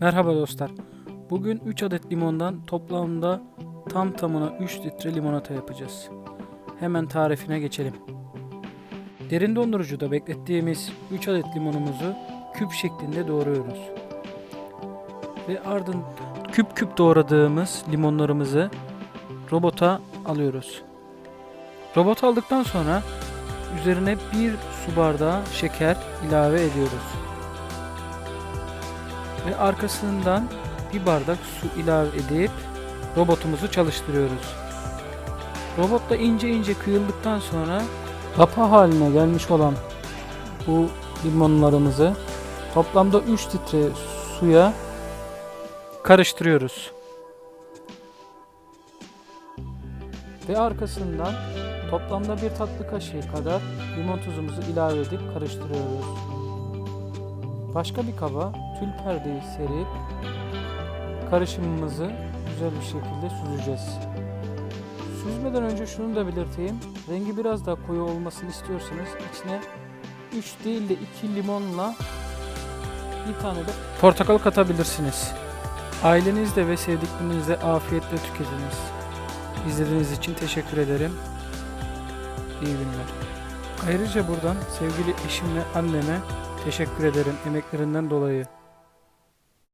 Merhaba dostlar. Bugün 3 adet limondan toplamda tam tamına 3 litre limonata yapacağız. Hemen tarifine geçelim. Derin dondurucuda beklettiğimiz 3 adet limonumuzu küp şeklinde doğruyoruz. Ve ardından küp küp doğradığımız limonlarımızı robota alıyoruz. Robot aldıktan sonra üzerine bir su bardağı şeker ilave ediyoruz ve arkasından bir bardak su ilave edip robotumuzu çalıştırıyoruz. Robotla ince ince kıyıldıktan sonra lapa haline gelmiş olan bu limonlarımızı toplamda 3 litre suya karıştırıyoruz. Ve arkasından toplamda bir tatlı kaşığı kadar limon tuzumuzu ilave edip karıştırıyoruz. Başka bir kaba tül perdeyi serip karışımımızı güzel bir şekilde süzeceğiz. Süzmeden önce şunu da belirteyim. Rengi biraz daha koyu olmasını istiyorsanız içine 3 değil de 2 limonla bir tane de portakal katabilirsiniz. Ailenizle ve sevdiklerinizle afiyetle tüketiniz. İzlediğiniz için teşekkür ederim. İyi günler. Ayrıca buradan sevgili eşimle anneme teşekkür ederim emeklerinden dolayı.